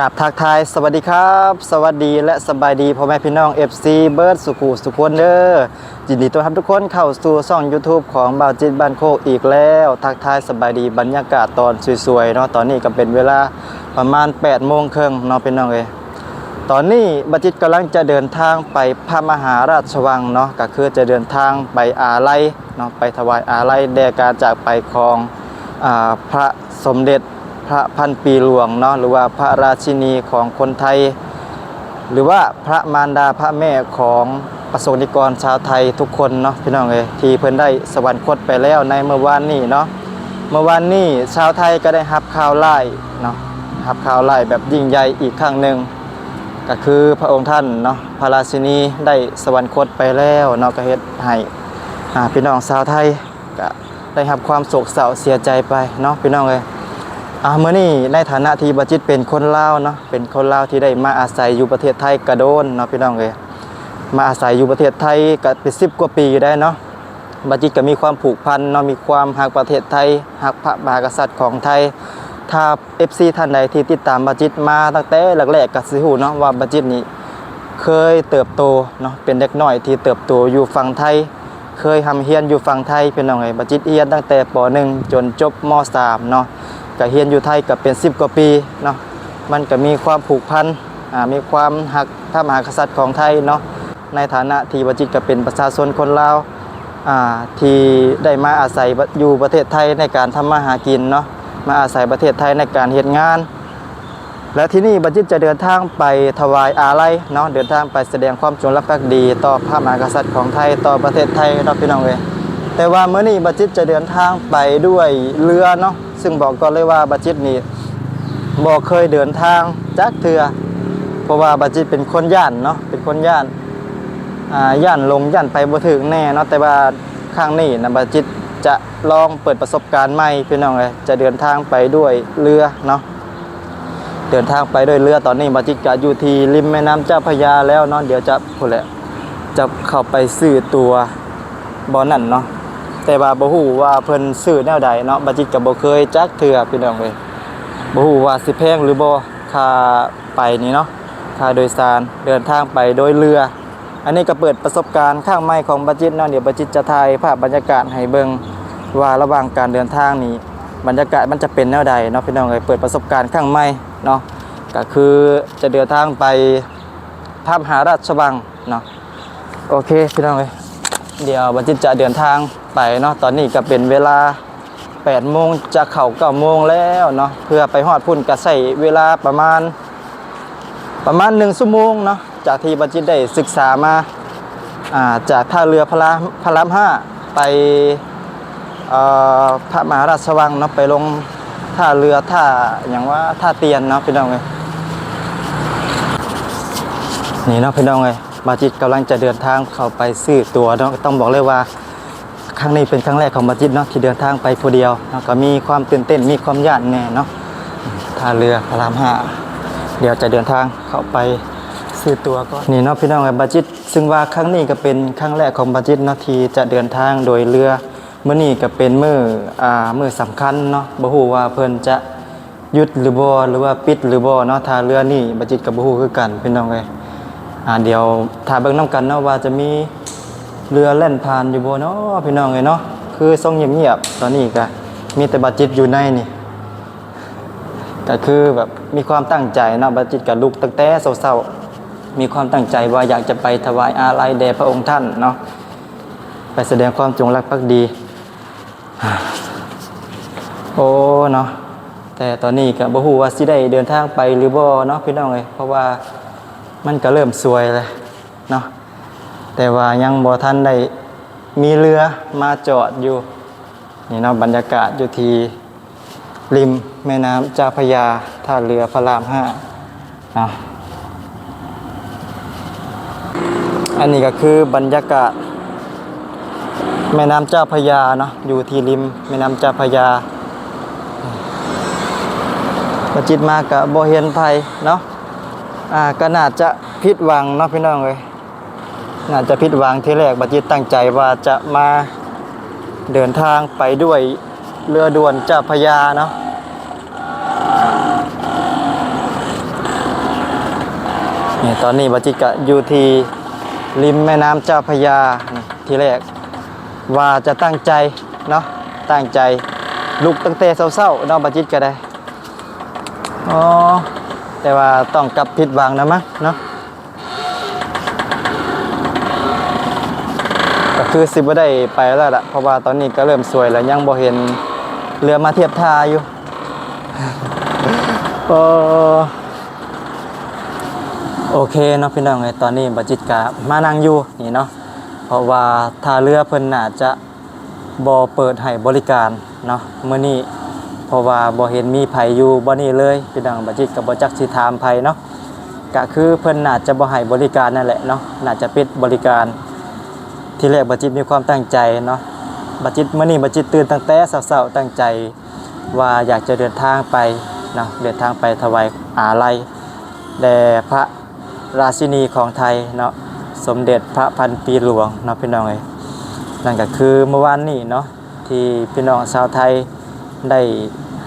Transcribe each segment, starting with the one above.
กับทักทายสวัสดีครับ สวัสดีและสบายดีพ่อแม่พี่น้อง FC เบิร์ดสุขุสุขคนเด้อยินดีต้อนรับทุกคนเข้าสู่ช่อง YouTube ของบ่าวจิตบ้านโคกอีกแล้ว ทักทายสบายดีบรรยากาศตอนสวยๆเนาะตอนนี้ก็เป็นเวลาประมาณ8โมงครึ่งเนาะพี่น้องเอ้ยตอนนี้บัจิตกำลังจะเดินทางไปพระมหาราชวังเนาะก็คือจะเดินทางไปอาลัยเนาะไปถวายอาลัยแด่การจากไปของอพระสมเด็จ พระพันปีหลวงเนาะหรือว่าพระราชินีของคนไทย หรือว่าพระมารดาพระแม่ของประสงนิกรชาวไทยทุกคนเนาะพี่น้องเอยที่เพิ่นได้สวรรคตไปแล้วในเมื่อวานนี้เนาะเมื่อวานนี้ชาวไทยก็ได้รับข่าวไล่เนาะรับข่าวไล่แบบยิ่งใหญ่อีกครั้งหนึ่งก็คือพระองค์ท่านเนาะพระราชินีได้สวรรคตไปแล้วเนาะก็เฮ็ดให้พี่น้องชาวไทยก็ได้รับความโศกเศร้าเสียใจไปเนาะพี่น้องเอย อ่าเมื่อนี้ในฐานะที่บัจิตเป็นคนลาวเนาะเป็นคนลาวที่ได้มาอาศัยอยู่ประเทศไทยกระโดนเนาะพี่น้องเอ้ยมาอาศัยอยู่ประเทศไทยก็เป็นสิบกว่าปีได้เนาะบัจิตก็มีความผูกพันเนาะมีความหักประเทศไทยหักพระมหากษัตริย์ของไทย ถ้า FC ท่านใดที่ติดตามบัจิตมาตั้งแต่แรกๆก็สิฮู้เนาะว่าบัจิตนี่เคยเติบโตเนาะเป็นเด็กน้อยที่เติบโตอยู่ฝั่งไทย เคยทำเฮียนอยู่ฝั่งไทยพี่น้องเอ้ยบัจิตเฮียนตั้งแต่ป .1 จนจบม .3 เนาะ ก็เฮียนอยู่ไทยก็เป็น 10 กว่าปีเนาะมันก็มีความผูกพันอ่ามีความหักพระมหากษัตริย์ของไทยเนาะในฐานะที่วจิตก็เป็นประชาชนคนลาวอ่าที่ได้มาอาศัยอยู่ประเทศไทยในการทำมาหากินเนาะมาอาศัยประเทศไทยในการเฮ็ดงาน และที่นี่บัจิตจะเดินทางไปถวายอาลัยเนาะเดินทางไปแสดงความจงรักภักดี ต่อพระมหากษัตริย์ของไทยต่อประเทศไทยเนาพี่น้องเอ้ยแต่ว่าเมื่อนี้บัจิตจะเดินทางไปด้วยเรือเนาะ ซึ่งบอกก่อนเลยว่าบัจิตนี่บอกเคยเดินทางจักเถือเพราะว่าบัจิตเป็นคนย่านเนาะเป็นคนย่านอ่าย่านลงย่านไปบ่ถึงแน่เนาะแต่ว่าครั้งนี้นะบัจิตจะลองเปิดประสบการณ์ใหม่พี่น้องเลยจะเดินทางไปด้วยเรือเนาะเดินทางไปด้วยเรือตอนนี้บัจิตก็อยู่ที่ริมแม่น้ำเจ้าพยาแล้วเนาะเดี๋ยวจะพูดแหละจะเข้าไปซื้อตัวบอนั่นเนาะ แต่ว่าบ่ฮู้ว่าเพิ่นซื้อแนวใดเนาะบัจิตก็บ่เคยจักเทื่อพี่น้องเอ้ยบ่ฮู้ว่าสิแพงหรือบ่ค่าไปนี่เนาะค่าโดยสารเดินทางไปโดยเรือ อันนี้ก็เปิดประสบการณ์ข้างใหม่ของบัจิตเนาะเดี๋ยวบัจิตจะถ่ายภาพบรรยากาศให้เบิ่งว่าระหว่างการเดินทางนี้บรรยากาศมันจะเป็นแนวใดเนาะพี่น้องเอ้ยเปิดประสบการณ์ข้างใหม่เนาะก็คือจะเดินทางไปพระมหาราชวังเนาะโอเคพี่น้องเอ้ยเดี๋ยวบัจิตจะเดินทาง ไปเนาะตอนนี้ก็เป็นเวลา8โมงจะเข้า9โมงแล้วเนาะเพื่อไปฮอดพุ่นก็ใช้เวลาประมาณ ประมาณ1ชั่วโมงเนาะจากที่บัจิตได้ศึกษามาอ่าจากท่าเรือพระพระรามห้าไปพระมหาราชวังเนาะไปลงท่าเรือท่าอย่างว่าท่าเตียนเนาะพี่น้องเอ้ยนี่เนาะพี่น้องเลยบาจิตกำลังจะเดินทางเข้าไปซื้อตัวเนาะต้องบอกเลยว่า รั้งนี้เป็นครั้งแรกของบาจิตเนาะที่เดินทางไปผู้เดียวเนาะก็มีความตื่นเต้นมีความยานแน่เนาะท่าเรือพระรามห้าเดี๋ยวจะเดินทางเข้าไปซื้อตัวก็นี่เนาะพี่น้องบาจิต ซึ่งว่าครั้งนี้ก็เป็นครั้งแรกของบาจิตเนาะที่จะเดินทางโดยเรือเมื่อนี้ก็เป็นมืออ่ามือสำคัญเนาะบ่ฮู้ว่าเพิ่นจะยุดหรือบ่หรือว่าปิดหรือบ่เนาะท่าเรือนี่บาจิตก็บ่ฮู้คือกันพี่น้องเลยอ่าเดี๋ยวถ้าเบิ่งน้ำกันเนาะว่าจะมี เรือแล่นผ่านอยู่บ่เนาะพี่น้องเอ้ยเนาะคือทรงเงียบๆตอนนี้ก็มีแต่บาจิตอยู่ในนี่ก็คือแบบมีความตั้งใจนะบาจิตก็ลุกตั้งแต่เช้าๆมีความตั้งใจว่าอยากจะไปถวายอาลัยแด่พระองค์ท่านเนาะไปแสดงความจงรักภักดี โอ้เนาะแต่ตอนนี้ก็บ่ฮู้ว่าสิได้เดินทางไปหรือบ่เนาะพี่น้องเอ้ยเพราะว่ามันก็เริ่มสวยเลยเนาะ แต่ว่ายังบ่ทันได้มีเรือมาจอดอยู่นี่เนาะบรรยากาศอยู่ที่ริมแม่น้ำเจ้าพยาท่าเรือพระรามห้านะอันนี้ก็คือบรรยากาศ แม่น้ำเจ้าพยาเนาะอยู่ที่ริมแม่น้ำเจ้าพยาประจิตมากับโบเห็นไผเนาะอ่าก็น่าจะผิดหวังเนาะพี่น้องเลย น่าจะผิดหวังที่แรกบัจิตตั้งใจว่าจะมาเดินทางไปด้วยเรือด่วนเจ้าพระยาเนาะนี่ตอนนี้บัจิตก็อยู่ที่ริมแม่น้ำเจ้าพระยาที่แรกว่าจะตั้งใจเนาะตั้งใจลุกตั้งแต่เศร้าๆเนาะบัจิตก็ได้อ๋อแต่ว่าต้องกลับผิดหวังนะมั้งเนาะ คือสิบ่ได้ไปแล้วล่ะ เพราะว่าตอนนี้ก็เริ่มสวยแล้วยังบ่เห็นเรือมาเทียบท่าอยู่เอโอเคเนาะพี่น้องเอ้ยตอนนี้บัจิตกะมานั่งอยู่นี่เนาะเพราะว่าท่าเรือเพิ่นน่าจะบ่เปิดให้บริการเนาะมื้อนี้เพราะว่าบ่เห็นมีไผอยู่บ่นี่เลยพี่น้องบัจิตก็บ่จักสิถามไผเนาะก็คือเพิ่นน่าจะบ่ให้บริการนั่นแหละเนาะน่าจะปิดบริการ ที่แรกบัจิตมีความตั้งใจเนาะบัจิตเมื้อนี้บัจิตตื่นตั้งแต่เช้าๆตั้งใจว่าอยากจะเดินทางไปเนาะเดินทางไปถวายอาลัยแด่พระราชินีของไทยเนาะสมเด็จพระพันปีหลวงเนาะพี่น้องเอ้ยนั่นก็คือเมื่อวานนี้เนาะที่พี่น้องชาวไทยได้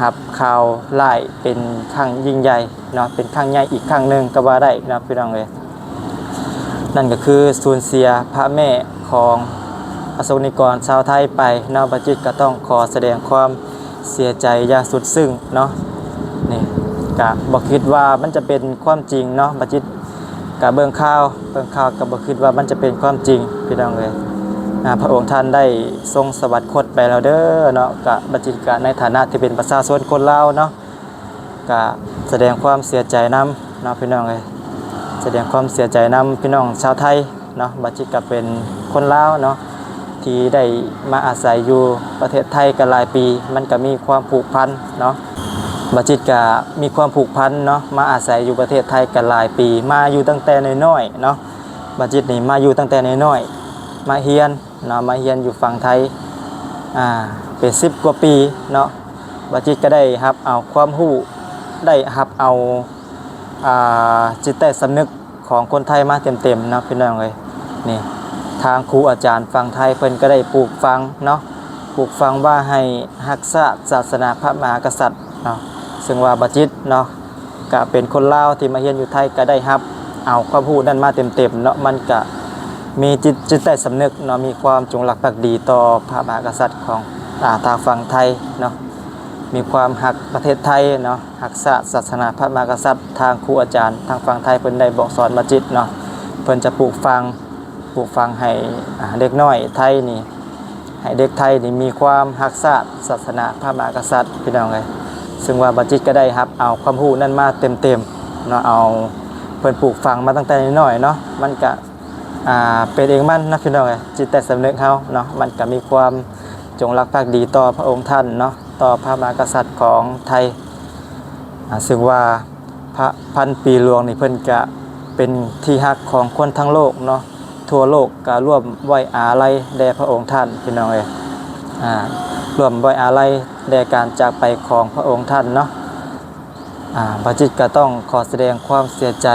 หับข่าวไล่เป็นครั้งยิ่งใหญ่เนาะเป็นครั้งใหญ่อีกครั้งหนึ่งก็ว่าได้นะพี่น้องเอ้ยนั่นก็คือสูญเสียพระแม่ ของประสบนิกรชาวไทยไปเนาะบัจจิตก็ต้องขอแสดงความเสียใจอย่างสุดซึ้งเนาะนี่ก็บอกคิดว่ามันจะเป็นความจริงเนาะบัจจิตกับเบิ่งข่าวเบิ่งข่าวกับบ่คิดว่ามันจะเป็นความจริงพี่น้องเลยพระองค์ท่านได้ทรงสวัสดิ์คตไปแล้วเด้อเนาะกะบัจจิกะในฐานะที่เป็นประชาชนคนลาวเนาะกะแสดงความเสียใจนํเนาะพี่น้องเลยแสดงความเสียใจนํพี่น้องชาวไทย เนาะบัจจิกะเป็นคนลาวเนาะที่ได้มาอาศัยอยู่ประเทศไทยกันหลายปี มันก็มีความผูกพันเนาะบาจิตก็มีความผูกพันเนาะมาอาศัยอยู่ประเทศไทยกันหลายปี มาอยู่ตั้งแต่น้อยๆเนาะบาจิตนี่มาอยู่ตั้งแต่น้อยๆมาเฮียนเนาะมาเฮียนอยู่ฝั่งไทยอ่าเป็นสิบกว่าปีเนาะบาจิตก็ได้รับเอาความรู้ได้รับเอาอ่าจิตใต้สำนึกของคนไทยมาเต็มๆนะพี่น้องเลย นี่ทางครูอาจารย์ฝั่งไทยเพิ่นก็ได้ปลูกฟังเนาะปลูกฟังว่าให้รักษาศาสนาพระมหากษัตริย์เนาะซึ่งว่าบัจิตเนาะก็เป็นคนลาวที่มาเฮียนอยู่ไทยก็ได้รับ เอาความรู้นั่นมาเต็มๆเนาะมันก็มีจิตจิตใต้สำนึกเนาะมีความจงรักภักดีต่อพระมหากษัตริย์ของอาทางฝั่งไทยเนาะมีความหักประเทศไทยเนาะหักษาศาสนาพระมหากษัตริย์ทางครูอาจารย์ ทางฝั่งไทยเพิ่นได้บอกสอนบัจิตเนาะเพิ่นจะปลูกฟัง ปลูกฟังให้เด็กน้อยไทยนี่ให้เด็กไทยนี่มีความหักษาศาสนาพระมหากษัตริย์พี่น้องเลยซึ่งว่าบัจจิตก็ได้ครับเอาความรู้นั่นมาเต็มๆเนาะเอาเพิ่นปลูกฝังมาตั้งแต่น้อยเนาะมันก็อ่าเป็นเองมันนะพี่น้องเอ้ยจิตแต่สำนึกเฮาเนาะมันก็มีความจงรักภักดีต่อพระองค์ท่านเนาะต่อพระมหากษัตริย์ของไทยอ่าซึ่งว่าพระพันปีหลวงนี่เพิ่นก็เป็นที่ฮักของคนทั้งโลกเนาะ ทั่วโลกก็ร่วมไว้อาลัยแด่พระองค์ท่านพี่น้องเอ้ยอ่าร่วมไว้อาลัยแด่การจากไปของพระองค์ท่านเนาะอ่าพระจิตก็ต้องขอแสดงความเสียใจ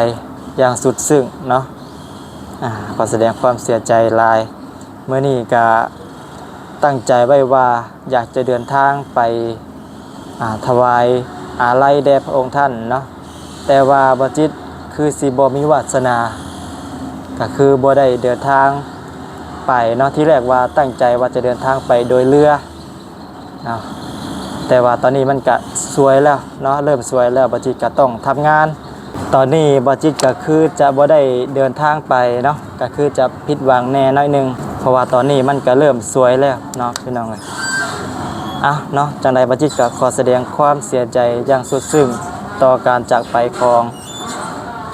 อย่างสุดซึ้งเนาะขอแสดงความเสียใจลาย เมื่อนี้ก็ตั้งใจไว้ว่าอยากจะเดินทางไปถวายอาลัยแด่พระองค์ท่านเนาะแต่ว่าบจิตคือสีบอมีวาสนา ก็คือบ่ได้เดินทางไปเนาะที่แรกว่าตั้งใจว่าจะเดินทางไปโดยเรือเนาะแต่ว่าตอนนี้มันก็สวยแล้วเนาะเริ่มสวยแล้วบัจิตก็ต้องทำงาน ตอนนี้บัจิตก็คือจะบ่ได้เดินทางไปเนาะก็คือจะผิดหวังแน่น้อยหนึงเพราะว่าตอนนี้มันก็เริ่มสวยแล้วเนาะพี่น้องเอ้ยอะเนาะจังใดบัจิตก็ขอแสดงความเสียใจอย่างสุดซึ้งต่อการจากไปของ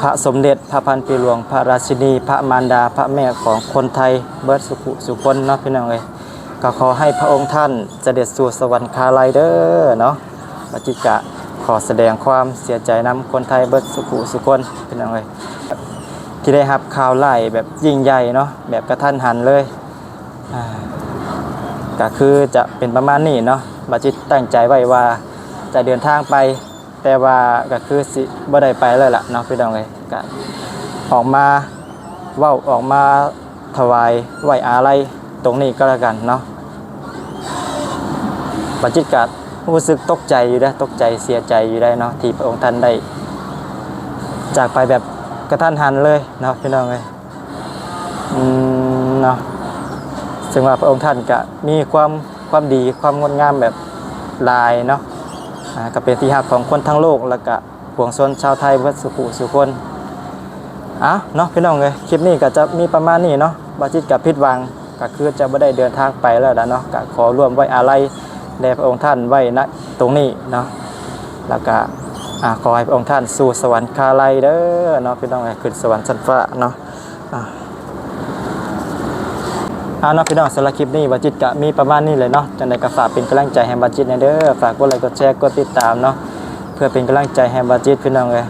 พระสมเด็จพระพันปีหลวง พระราชินี พระมารดา พระแม่ของคนไทยเบิร์ดสุขุสุคนเนาะพี่น้องเอ้ยก็ขอให้พระองค์ท่านเสด็จสู่สวรรคาลัยเด้อเนาะปัจจิกะขอแสดงความเสียใจนำคนไทยเบิร์ดสุขุสุคนพี่น้องเอ้ยที่ได้รับข่าวไล่แบบยิ่งใหญ่เนาะแบบกระทันหันเลยก็คือจะเป็นประมาณนี้เนาะบัจจิตตั้งใจไว้ว่าจะเดินทางไป แต่ว่าก็คือสิบ่ได้ไปเลยล่ะเนาะพี่น้องเลยก็ออกมาเว้าออกมาถวายไหวอาลัยตรงนี้ก็แล้วกันเนาะปัจจิตกัดรู้สึกตกใจอยู่ได้ตกใจเสียใจอยู่ได้เนาะที่พระองค์ท่านได้ จากไปแบบกระทันหันเลยเนาะพี่น้องเลยอืมเนาะซึ่งว่าพระองค์ท่านก็มีความความดีความงดงามแบบลายเนาะ อ่าก็เป็นที่ฮักของคนทั้งโลกแล้วก็ห่วงชนชาวไทยเพื่อสุขุสุคนอะเนาะพี่น้องเลยคลิปนี้ก็จะมีประมาณนี้เนาะบาจิตกับพิดวังก็คือจะไม่ได้เดินทางไปแล้วนะเนาะก็ขอร่วมไว้อาลัยแด่พระองค์ท่านไว้ณตรงนี้เนาะแล้วก็อ่าขอให้พระองค์ท่านสู่สวรรคาลัยเด้อเนาะพี่น้องเอ้ยขึ้นสวรรค์ชั้นฟ้าเนาะอ่า เอาเนาะพี่น้องสำหรับคลิปนี้บัจิตกะมีประมาณนี้เลยเนาะจังใดก็ฝากเป็นกำลังใจให้บัจิตนะเด้อฝากกดไลค์กดแชร์กดติดตามเนาะเพื่อเป็นกำลังใจให้บัจิตพี่น้องเลย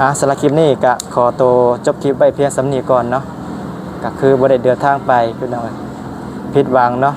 อ่าสำหรับคลิปนี้กะขอตัวจบคลิปไปเพียงสำนีก่อนเนาะก็คือบ่ได้เดินทางไปพี่น้องเลยผิดหวังเนาะ